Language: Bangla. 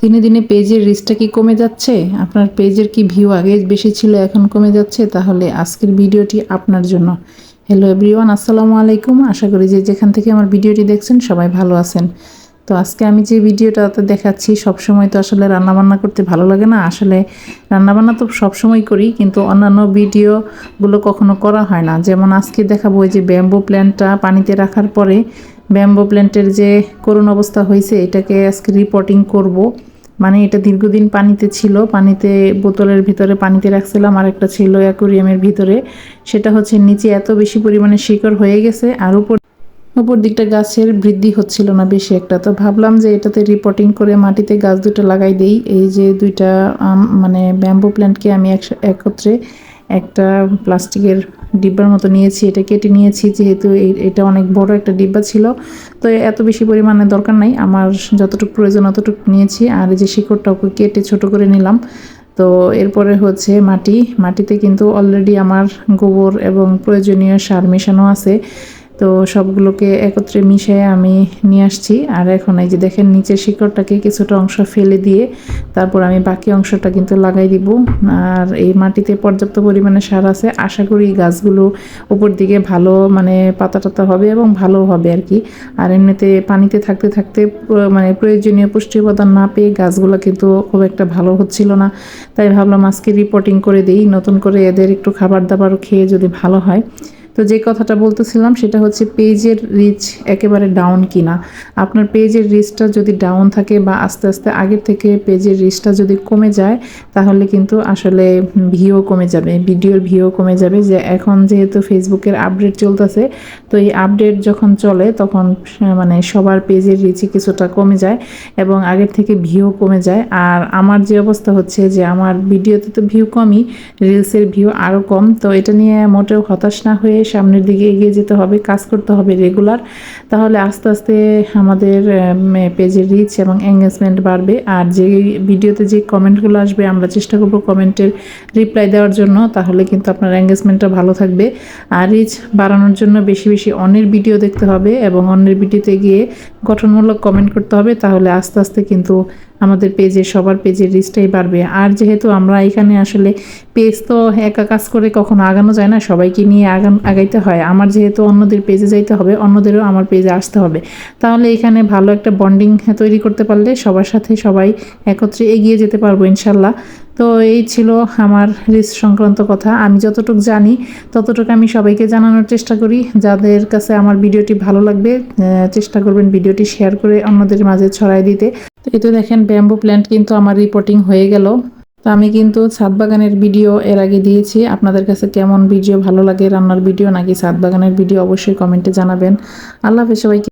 দিনে দিনে পেজের রিচটা কি কমে যাচ্ছে? আপনার পেজের কি ভিউ আগে বেশি ছিল, এখন কমে যাচ্ছে? তাহলে আজকের ভিডিওটি আপনার জন্য। হ্যালো এভরিওয়ান আসসালামু আলাইকুম। আশা করি যে যেখান থেকে আমার ভিডিওটি দেখছেন সবাই ভালো আছেন। তো আজকে আমি যে ভিডিওটাতে দেখাচ্ছি, সবসময় তো আসলে রান্নাবান্না করতে ভালো লাগে না। আসলে রান্নাবান্না তো সবসময় করি, কিন্তু অন্যান্য ভিডিওগুলো কখনো করা হয় না। যেমন আজকে দেখাবো যে ব্যাম্বো প্ল্যান্টটা পানিতে রাখার পরে ব্যাম্বো প্ল্যান্টের যে করুণ অবস্থা হয়েছে, এটাকে আজকে রিপোর্টিং করব। মানে এটা দীর্ঘদিন পানিতে ছিল, পানিতে বোতলের ভিতরে পানিতে রাখছিলাম, আর একটা ছিল অ্যাকোরিয়ামের ভিতরে। সেটা হচ্ছে নিচে এত বেশি পরিমাণে শিকড় হয়ে গেছে, আর উপর উপর দিকটা গাছের বৃদ্ধি হচ্ছিল না বেশি একটা। তো ভাবলাম যে এটাতে রিপোর্টিং করে মাটিতে গাছ দুটো লাগাই দেই। এই যে দুইটা মানে ব্যাম্বো প্ল্যান্টকে আমি একত্রে একটা প্লাস্টিকের ডিব্বার মতো নিয়েছি, এটা কেটে নিয়েছি, যেহেতু এটা অনেক বড় একটা ডিব্বা ছিল। তো এত বেশি পরিমাণে দরকার নাই, আমার যতটুকু প্রয়োজন অতটুকু নিয়েছি। আর যে শিকড়টাকে কেটে ছোট করে নিলাম। তো এরপরে হচ্ছে মাটি। মাটিতে কিন্তু অলরেডি আমার গোবর এবং প্রয়োজনীয় সার মেশানো আছে। তো সবগুলোকে একত্রে মিশিয়ে আমি নিয়ে আসছি। আর এখন এই যে দেখেন, নিচের শিকড়টাকে কিছুটা অংশ ফেলে দিয়ে তারপর আমি বাকি অংশটা কিন্তু লাগাই দিব। আর এই মাটিতে পর্যাপ্ত পরিমাণে সার আছে। আশা করি গাছগুলো উপর দিকে ভালো মানে পাতা টাতা হবে এবং ভালো হবে আর কি। আর এমনিতে পানিতে থাকতে থাকতে মানে প্রয়োজনীয় পুষ্টি উপাদান না পেয়ে গাছগুলো কিন্তু খুব একটা ভালো হচ্ছিল না। তাই ভাবলাম আজকে রিপোর্টিং করে দিই। নতুন করে এদের একটু খাবার দাবারও খেয়ে যদি ভালো হয়। তো যে কথাটা বলতেছিলাম, সেটা হচ্ছে পেজের রিচ একেবারে ডাউন কিনা। আপনার পেজের রিচটা যদি ডাউন থাকে বা আস্তে আস্তে আগের থেকে পেজের রিচটা যদি কমে যায়, তাহলে কিন্তু আসলে ভিও কমে যাবে, ভিডিওর ভিও কমে যাবে। যে এখন যেহেতু ফেসবুকের আপডেট চলতেছে, তো এই আপডেট যখন চলে, তখন মানে সবার পেজের রিচই কিছুটা কমে যায় এবং আগের থেকে ভিও কমে যায়। আর আমার যে অবস্থা হচ্ছে যে আমার ভিডিওতে তো ভিউ কমই রিলসের ভিউ আরও কম। তো এটা নিয়ে মোটেও হতাশ না হয়ে সামনের দিকে এগিয়ে যেতে হবে, কাজ করতে হবে রেগুলার তাহলে আস্তে আস্তে আমাদের পেজের রিচ এবং এঙ্গেজমেন্ট বাড়বে। আর যে ভিডিওতে যে কমেন্টগুলো আসবে, আমরা চেষ্টা করব কমেন্টের রিপ্লাই দেওয়ার জন্য, তাহলে কিন্তু আপনার এঙ্গেজমেন্টটা ভালো থাকবে। আর রিচ বাড়ানোর জন্য বেশি বেশি অন্যের ভিডিও দেখতে হবে এবং অন্যের ভিডিওতে গিয়ে গঠনমূলক কমেন্ট করতে হবে, তাহলে আস্তে আস্তে কিন্তু আমাদের পেজে সবার পেজের রিচটাই বাড়বে। আর যেহেতু আমরা এখানে আসলে পেজ তো একা কাজ করে কখনো আগানো যায় না, সবাইকে নিয়ে আগান, আগাইতে হয়। আমার যেহেতু অন্যদের পেজে যাইতে হবে, অন্যদেরও আমার পেজে আসতে হবে। তাহলে এখানে ভালো একটা বন্ডিং তৈরি করতে পারলে সবার সাথে সবাই একত্রে এগিয়ে যেতে পারব ইনশাল্লাহ। তো এই ছিল আমার রিস্ক সংক্রান্ত কথা। আমি যতটুকু জানি, ততটুকু আমি সবাইকে জানানোর চেষ্টা করি। যাদের কাছে আমার ভিডিওটি ভালো লাগবে চেষ্টা করবেন ভিডিওটি শেয়ার করে অন্যদের মাঝে ছড়াই দিতে। এই তো দেখেন ব্যাম্বু প্ল্যান্ট কিন্তু আমার রিপোর্টিং হয়ে গেল। তো আমি কিন্তু ছাদ বাগানের ভিডিও এর আগে দিয়েছি। আপনাদের কাছে কেমন ভিডিও ভালো লাগে রান্নার ভিডিও নাকি ছাদ বাগানের ভিডিও অবশ্যই কমেন্টে জানাবেন। আল্লাহ হাফেজ সবাইকে।